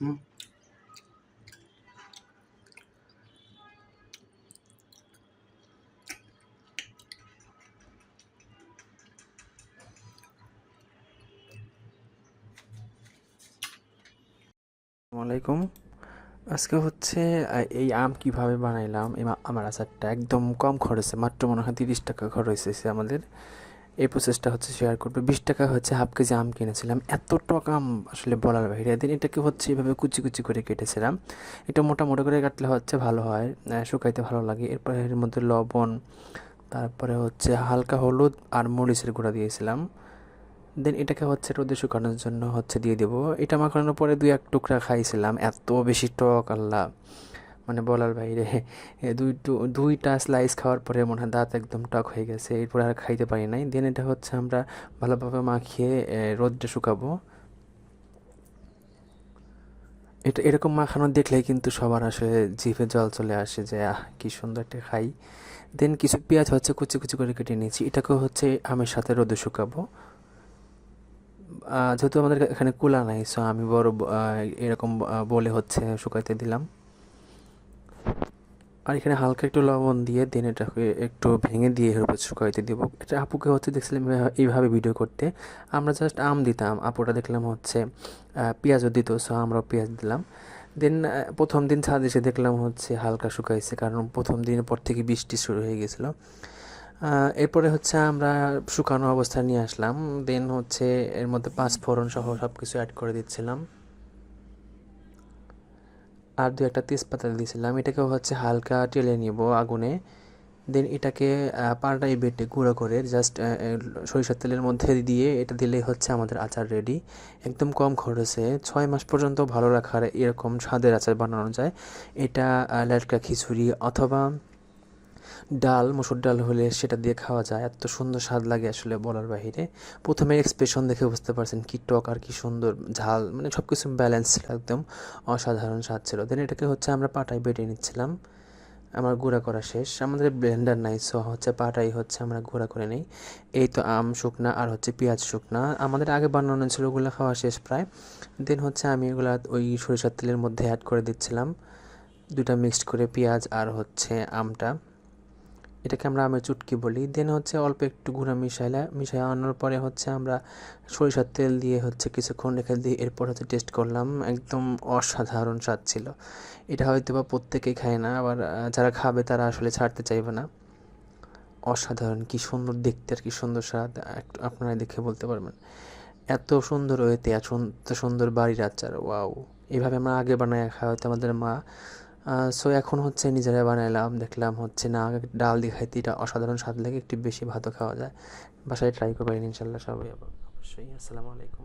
আসসালামাইকুম আলাইকুম। আজকে হচ্ছে এই আম কীভাবে বানাইলাম আমার আচারটা একদম কম খরচে, মাত্র মনে হয় তিরিশ টাকা খরচ হয়েছে আমাদের। এই প্রসেসটা হচ্ছে শেয়ার করবে। বিশ টাকা হচ্ছে হাফ কেজি আম কিনেছিলাম। এত টক আম আসলে বলার বাইরে। দিন এটাকে হচ্ছে এভাবে কুচি কুচি করে কেটেছিলাম। এটা মোটা মোটা করে কাটলে হচ্ছে ভালো হয় শুকাইতে ভালো লাগে। এরপরে এর মধ্যে লবণ, তারপরে হচ্ছে হালকা হলুদ আর মরিচের গুঁড়া দিয়েছিলাম। দেন এটাকে হচ্ছে রোদে শুকানোর জন্য হচ্ছে দিয়ে দেবো। এটা মাখানোর পরে দুই এক টুকরা খাইছিলাম। এত বেশি টক, আল্লাহ। মানে বলার বাইরে। দুই দুইটা স্লাইস খাওয়ার পরে মনে হয় দাঁত একদম টক হয়ে গেছে এরপরে আর খাইতে পারি নাই। দেন এটা হচ্ছে আমরা ভালোভাবে মাখিয়ে এ, রোদে শুকাবো। এটা এরকম মাখানো দেখলেই কিন্তু সবার আসলে জিভে জল চলে আসে যে আহ কি সুন্দর একটা খাই। দেন কিছু পেঁয়াজ হচ্ছে কুচি কুচি করে কেটে নিয়েছি। এটাকেও হচ্ছে আমের সাথে রোদে শুকাবো। যেহেতু আমাদের এখানে কুলা নাই সো আমি বড় এরকম বলে হচ্ছে শুকাইতে দিলাম। আর এখানে হালকা একটু লবণ দিয়ে দেন এটাকে একটু ভেঙে দিয়ে এর উপর শুকাইতে দিব। এটা আপুকে হচ্ছে দেখছিলাম এইভাবে ভিডিও করতে। আমরা জাস্ট আম দিতাম। আপুটা দেখলাম হচ্ছে পেঁয়াজও দিত সো আমরাও পেঁয়াজ দিলাম। দেন প্রথম দিন ছাদ এসে দেখলাম হচ্ছে হালকা শুকাইছে, কারণ প্রথম দিনের পর থেকে বৃষ্টি শুরু হয়ে গেছিল। এরপরে হচ্ছে আমরা শুকানো অবস্থায় নিয়ে আসলাম। দেন হচ্ছে এর মধ্যে পাঁচ ফোড়ন সহ সব কিছু অ্যাড করে দিচ্ছিলাম। আর দু একটা তেজপাতা দিয়েছিলাম এটাকেও হচ্ছে হালকা টেলে নিব আগুনে। দেন এটাকে পাল্টাই বেটে গুঁড়ো করে জাস্ট সরিষার তেলের মধ্যে দিয়ে এটা দিলেই হচ্ছে আমাদের আচার রেডি একদম কম খরচে, ছয় মাস পর্যন্ত ভালো রাখার এরকম স্বাদের আচার বানানো যায়। এটা লাটকা খিচুড়ি অথবা ডাল, মসুর ডাল হলে সেটা দিয়ে খাওয়া যায়। এত সুন্দর স্বাদ লাগে আসলে বলার বাহিরে। প্রথমে এক্সপ্রেশন দেখে বুঝতে পারছেন কি টক আর কি সুন্দর ঝাল মানে সব কিছু ব্যালেন্স ছিল একদম, অসাধারণ স্বাদ ছিল। দেন এটাকে হচ্ছে আমরা পাটায় বেটে নিচ্ছিলাম। আমার গুঁড়া করা শেষ। আমাদের ব্লেন্ডার নাই সো হচ্ছে পাটাই হচ্ছে আমরা গুঁড়া করে নিই। এই তো আম শুকনা আর হচ্ছে পেঁয়াজ শুকনা। আমাদের আগে বানানো ছিল, ওগুলো খাওয়া শেষ প্রায়। দেন হচ্ছে আমি এগুলা ওই সরিষার তেলের মধ্যে অ্যাড করে দিচ্ছিলাম। দুটা মিক্সড করে পেঁয়াজ আর হচ্ছে আমটা। এটাকে আমরা আমের চুটকি বলি। দেন হচ্ছে অল্প একটু গুঁড়া মিশাইলা মিশাই আনার পরে হচ্ছে আমরা সরিষার তেল দিয়ে হচ্ছে কিছুক্ষণ রেখে দিয়ে এরপর হচ্ছে টেস্ট করলাম। একদম অসাধারণ স্বাদ ছিল। এটা হয়তো বা প্রত্যেকেই খায় না, আবার যারা খাবে তারা আসলে ছাড়তে চাইবে না। অসাধারণ, কি সুন্দর দেখতে আর কি সুন্দর স্বাদ একটু আপনারা দেখে বলতে পারবেন। এত সুন্দর হইতে এত সুন্দর বাড়ির আচার, ওয়াও। এভাবে আমরা আগে বানায় খাওয়া হতো আমাদের মা সো এখন হচ্ছে নিজেরা বানাইলাম, দেখলাম হচ্ছে না, ডাল দিয়ে খাইতে এটা অসাধারণ স্বাদ লাগে, একটু বেশি ভাতও খাওয়া যায়। বাসায় ট্রাই করবেন ইনশাল্লাহ সবাই। অবশ্যই, আসসালামু আলাইকুম।